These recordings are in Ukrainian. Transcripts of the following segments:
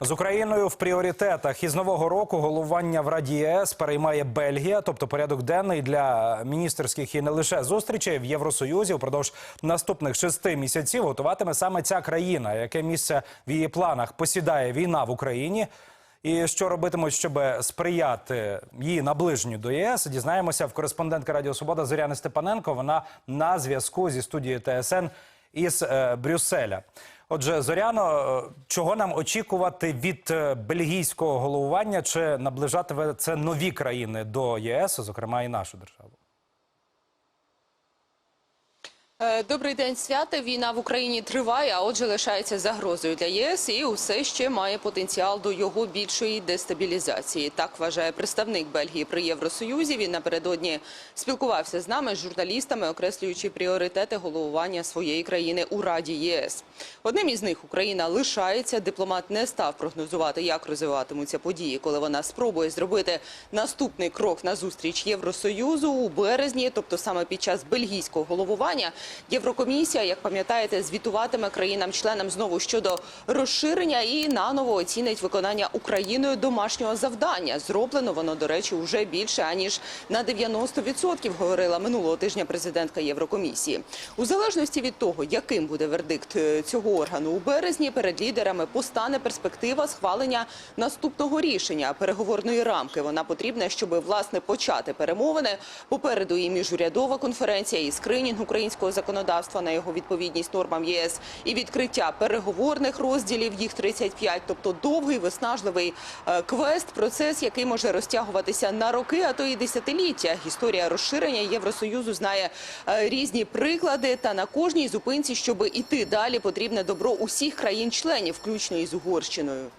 З Україною в пріоритетах із нового року головування в Раді ЄС переймає Бельгія, тобто порядок денний для міністерських і не лише зустрічей в Євросоюзі упродовж наступних шести місяців готуватиме саме ця країна. Яке місце в її планах посідає війна в Україні? І що робитимуть, щоб сприяти її наближенню до ЄС, дізнаємося в кореспондентки Радіо Свобода Зоряни Степаненко. Вона на зв'язку зі студією ТСН із е, Брюсселя. Отже, Зоряно, е, чого нам очікувати від е, бельгійського головування? Чи наближатиме це нові країни до ЄС, зокрема і нашу державу? Е, Добрий день, свята. Війна в Україні триває, а отже, лишається загрозою для єС і усе ще має потенціал до його більшої дестабілізації. Так вважає представник Бельгії при Євросоюзі. Він напередодні спілкувався з нами, з журналістами, окреслюючи пріоритети головування своєї країни у Раді ЄС. Одним із них Україна лишається. Дипломат не став прогнозувати, як розвиватимуться події, коли вона спробує зробити наступний крок на зустріч Євросоюзу у березні, тобто саме під час бельгійського головування. Єврокомісія, як пам'ятаєте, звітуватиме країнам-членам знову щодо розширення і наново оцінить виконання Україною домашнього завдання. Зроблено воно, до речі, вже більше аніж на 90%, говорила минулого тижня президентка Єврокомісії. У залежності від того, яким буде вердикт е, цього органу у березні, перед лідерами постане перспектива схвалення наступного рішення переговорної рамки. Вона потрібна, щоб власне почати перемовини. Попереду і міжурядова конференція, і скринінг українського законодавства на його відповідність нормам єС, і відкриття переговорних розділів. Їх 35, тобто довгий виснажливий е, квест, процес, який може розтягуватися на роки, а то і десятиліття. Історія розширення Євросоюзу знає е, різні приклади. Та на кожній зупинці, щоб іти далі, потрібне добро усіх країн-членів, включно із Угорщиною.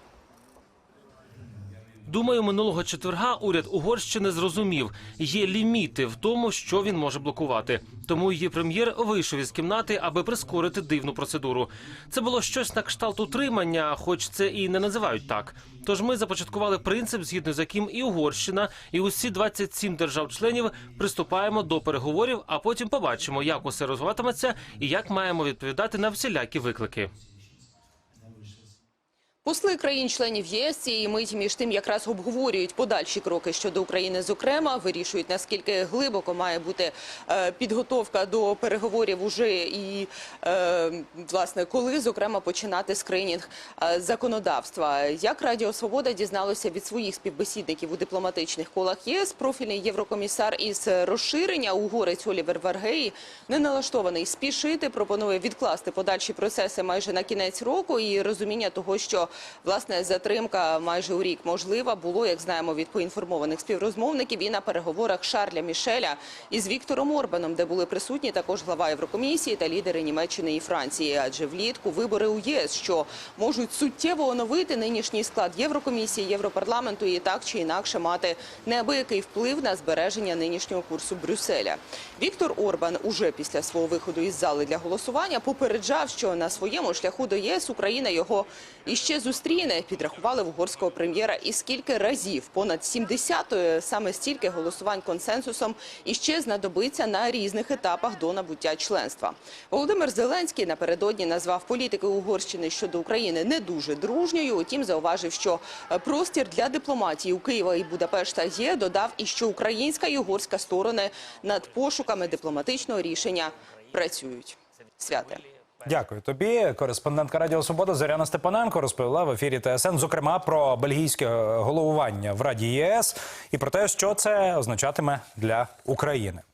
Думаю, минулого четверга уряд Угорщини зрозумів, є ліміти в тому, що він може блокувати. Тому її прем'єр вийшов із кімнати, аби прискорити дивну процедуру. Це було щось на кшталт утримання, хоч це і не називають так. Тож ми започаткували принцип, згідно з яким і Угорщина, і усі 27 держав-членів приступаємо до переговорів, а потім побачимо, як усе розвиватиметься і як маємо відповідати на всілякі виклики. Посли країн-членів ЄС цієї миті між тим якраз обговорюють подальші кроки щодо України. Зокрема, вирішують наскільки глибоко має бути е, підготовка до переговорів уже і е, власне коли зокрема починати скринінг е, законодавства. Як Радіо Свобода дізналося від своїх співбесідників у дипломатичних колах ЄС, профільний єврокомісар із розширення угорець Олівер Варгеї не налаштований спішити. Пропонує відкласти подальші процеси майже на кінець року і розуміння того, що власне затримка майже у рік можлива було, як знаємо від поінформованих співрозмовників, і на переговорах Шарля Мішеля із Віктором Орбаном, де були присутні також глава Єврокомісії та лідери Німеччини і Франції. Адже влітку вибори у ЄС, що можуть суттєво оновити нинішній склад Єврокомісії, Європарламенту і так чи інакше мати неабиякий вплив на збереження нинішнього курсу Брюсселя. Віктор Орбан уже після свого виходу із зали для голосування попереджав, що на своєму шляху до ЄС Україна його іще зустріне. Підрахували в угорського прем'єра і скільки разів понад 70 саме стільки голосувань консенсусом іще знадобиться на різних етапах до набуття членства. Володимир Зеленський напередодні назвав політики Угорщини щодо України не дуже дружньою. Утім, зауважив, що е, простір для дипломатії у Києва і Будапешта є. Додав і що українська і угорська сторони над пошуками дипломатичного рішення працюють. Святе. Дякую тобі. Кореспондентка Радіо Свобода Зоряна Степаненко розповіла в ефірі ТСН, зокрема про бельгійське головування в Раді ЄС і про те, що це означатиме для України.